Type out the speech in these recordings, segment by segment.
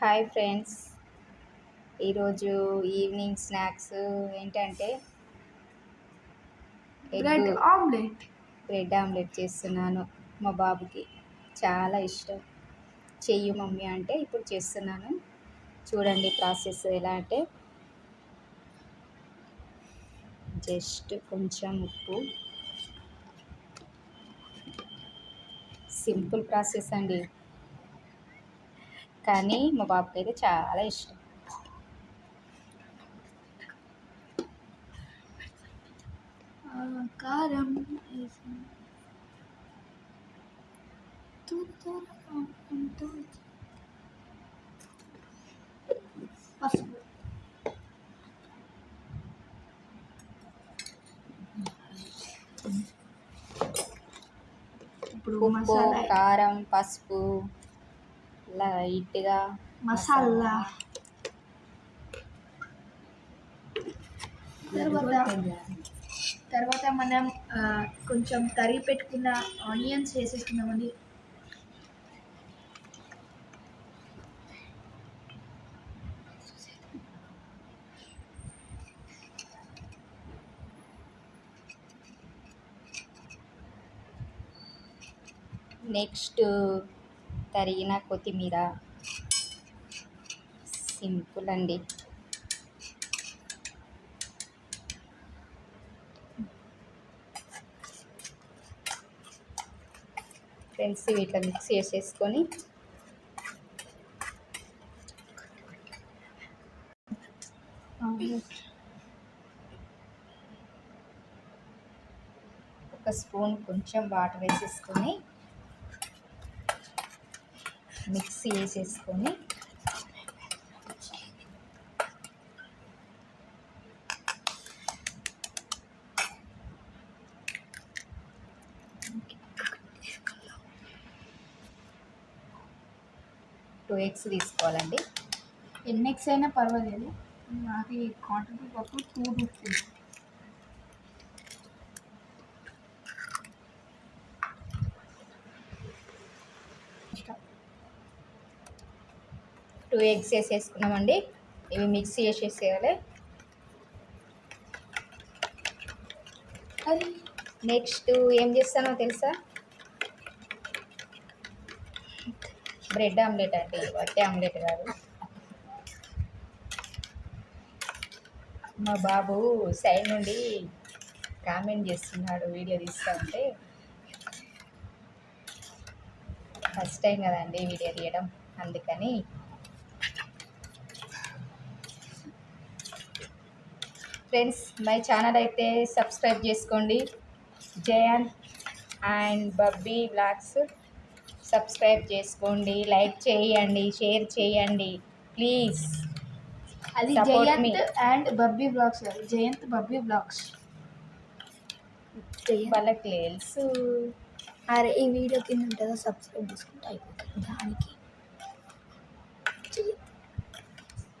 Hi friends. ఈరోజు evening snacks ఏంటంటే bread omelette. Bread omelette చేస్తున్నాను మా బాబుకి. చాలా ఇష్టం. చెయ్యి మమ్మీ అంటే ఇప్పుడు చేస్తున్నాను. చూడండి ప్రాసెస్ ఎలా అంటే జస్ట్ కొంచెం ఉప్పు. సింపుల్ ప్రాసెస్ అండి. కానీ మా బాబుకి అయితే చాలా ఇష్టం. కారం వేసి పసుపు ఇప్పుడు ఉప్పు మసాలా కారం పసుపు లైట్గా మసాలా. తర్వాత తర్వాత మనం కొంచెం తరిగి పెట్టుకున్న ఆనియన్స్ వేసేసుకుందామండి. నెక్స్ట్ తరిగిన కొత్తిమీర. సింపుల్ అండి. ఫ్రెండ్స్ ఇట్లా మిక్స్ చేసేసుకొని ఒక స్పూన్ కొంచెం వాటర్ వేసేసుకొని మిక్సీ వేసేసుకొని టూ ఎగ్స్ తీసుకోవాలండి. ఎన్ని ఎగ్స్ అయినా పర్వాలేదు. నాకు ఈ క్వాంటిటీ పప్పు టూ రూపీస్ టూ ఎగ్స్ వేసేసుకున్నామండి. ఇవి మిక్సీ వేసేసేయాలి అది నెక్స్ట్ ఏం చేస్తానో తెలుసా? బ్రెడ్ ఆమ్లెట్ అండి వట్టి ఆమ్లెట్ కాదు. మా బాబు సైడ్ నుండి కామెంట్ చేస్తున్నాడు వీడియో తీస్తా ఉంటే. ఫస్ట్ టైం కదండి వీడియో తీయడం అందుకని ఫ్రెండ్స్ మై ఛానల్ అయితే సబ్స్క్రైబ్ చేసుకోండి. Jayan and Babbi vlogs subscribe చేసుకోండి. లైక్ చేయండి షేర్ చేయండి. ప్లీజ్ అది Support me. Jayanth and Babbi vlogs Jayanth Babbi vlogs. వాళ్ళకి తెలుసు. అరే ఈ వీడియో కింద ఉంటుందో? సబ్స్క్రైబ్ చేసుకుంటే అయిపోతుంది దానికి.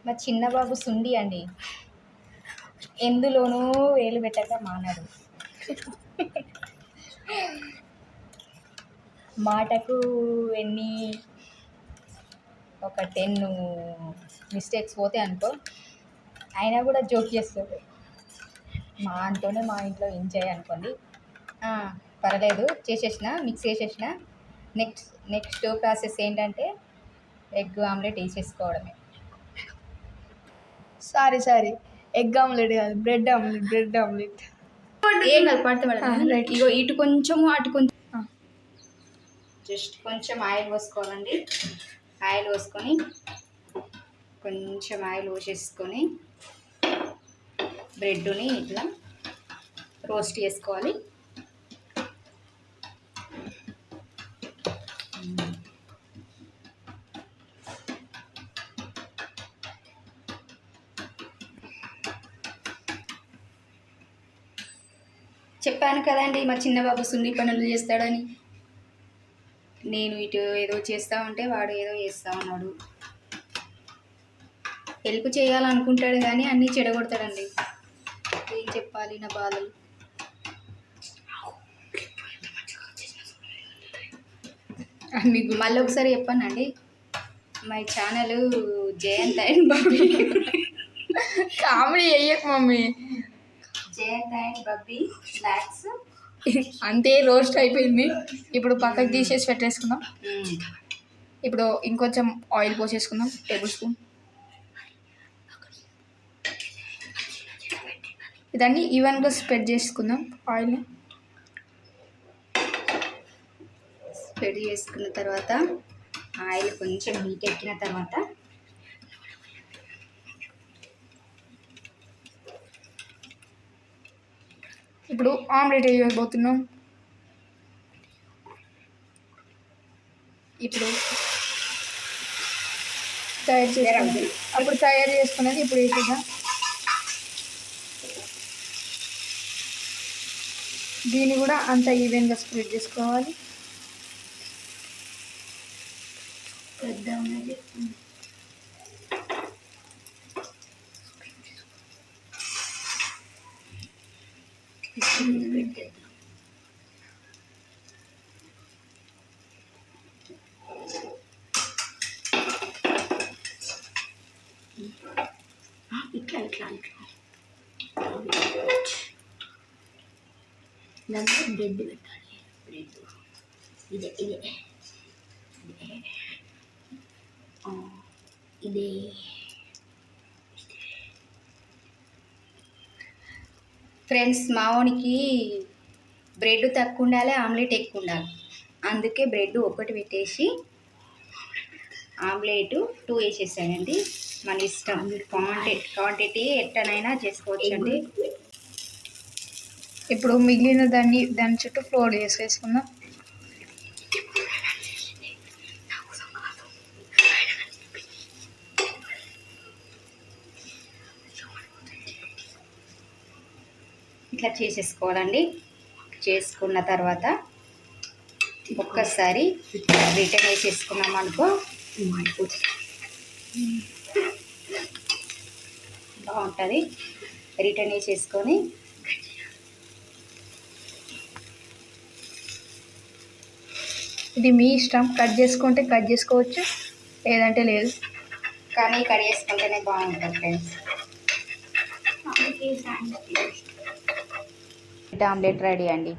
మా చిన్న బాబు సుండి అండి. ఎందులోనూ వేలు పెట్టక మానడు. మాటకు ఎన్ని ఒక టెన్ మిస్టేక్స్ పోతే అనుకో అయినా కూడా జోక్ చేస్తుంది. మా అంటూనే మా ఇంట్లో ఎంజాయ్ అనుకోండి. పర్లేదు చేసేసిన మిక్స్ చేసేసిన. నెక్స్ట్ నెక్స్ట్ ప్రాసెస్ ఏంటంటే egg omelette వేసేసుకోవడమే. Sorry sorry. Egg omelette కాదు బ్రెడ్ ఆమ్లెట్ బ్రెడ్ ఆమ్లెట్. ఏం కాదు పడితే పడదు. ఇగో ఇటు కొంచెము అటు కొంచెం. జస్ట్ కొంచెం ఆయిల్ పోసుకోవాలండి. ఆయిల్ పోసుకొని కొంచెం ఆయిల్ పోసేసుకొని బ్రెడ్ని ఇట్లా రోస్ట్ చేసుకోవాలి. చెప్పాను కదండి మా చిన్న బాబు సున్ని పనులు చేస్తాడని. నేను ఇటు ఏదో చేస్తా ఉంటే వాడు ఏదో చేస్తా ఉన్నాడు. హెల్ప్ చేయాలనుకుంటాడు కానీ అన్నీ చెడగొడతాడండి. ఏం చెప్పాలి నా బాధలు? మీకు మళ్ళీ ఒకసారి చెప్పానండి my channel Jayanth and Babbi comedy చెయ్యకు mummy. Jayanth and Babbi snacks. అంతే రోస్ట్ అయిపోయింది. ఇప్పుడు పక్కకి తీసేసి పెట్టేసుకుందాం. ఇప్పుడు ఇంకొంచెం ఆయిల్ పోసేసుకుందాం టేబుల్ స్పూన్. ఇదాన్ని ఈవెన్గా స్ప్రెడ్ చేసుకుందాం ఆయిల్ని. స్ప్రెడ్ చేసుకున్న తర్వాత ఆయిల్ కొంచెం హీట్ ఎక్కిన తర్వాత ఇప్పుడు ఆమ్లెట్ వేయబోతున్నాం ఇప్పుడు తయారు చేయాలి అప్పుడు తయారు చేసుకున్నది ఇప్పుడు వేసేద్దాం దీన్ని కూడా అంత ఈవెన్గా స్ప్రెడ్ చేసుకోవాలి. పెద్ద ఉన్నది ఇట్లా ఇట్లా ఇట్లా దాంట్లో బ్రెడ్ పెట్టాలి బ్రెడ్ ఇదే ఇదే ఇదే ఆ, ఫ్రెండ్స్ మావోనికి బ్రెడ్ తక్కువ ఉండాలి ఆమ్లెట్ ఎక్కువ ఉండాలి. అందుకే బ్రెడ్ ఒకటి పెట్టేసి ఆమ్లెట్ టూ వేసేసానండి మన ఇష్టం. క్వాంటిటీ క్వాంటిటీ ఎట్టనైనా చేసుకోవచ్చు అండి ఇప్పుడు మిగిలిన దాన్ని దాని చుట్టూ ఫ్లోర్ చేసేసుకుందాం ఇట్లా చేసేసుకోవాలండి. చేసుకున్న తర్వాత ఒక్కసారి రిటర్న్ వేసేసుకున్నాం అనుకో బాగుంటుంది. రిటర్న్ వేసేసుకొని ఇది మీ ఇష్టం. కట్ చేసుకుంటే కట్ చేసుకోవచ్చు. లేదంటే లేదు. కానీ కట్ చేసుకుంటేనే బాగుంటుంది ఫ్రెండ్స్ ఆమ్లెట్ రెడీ అండి.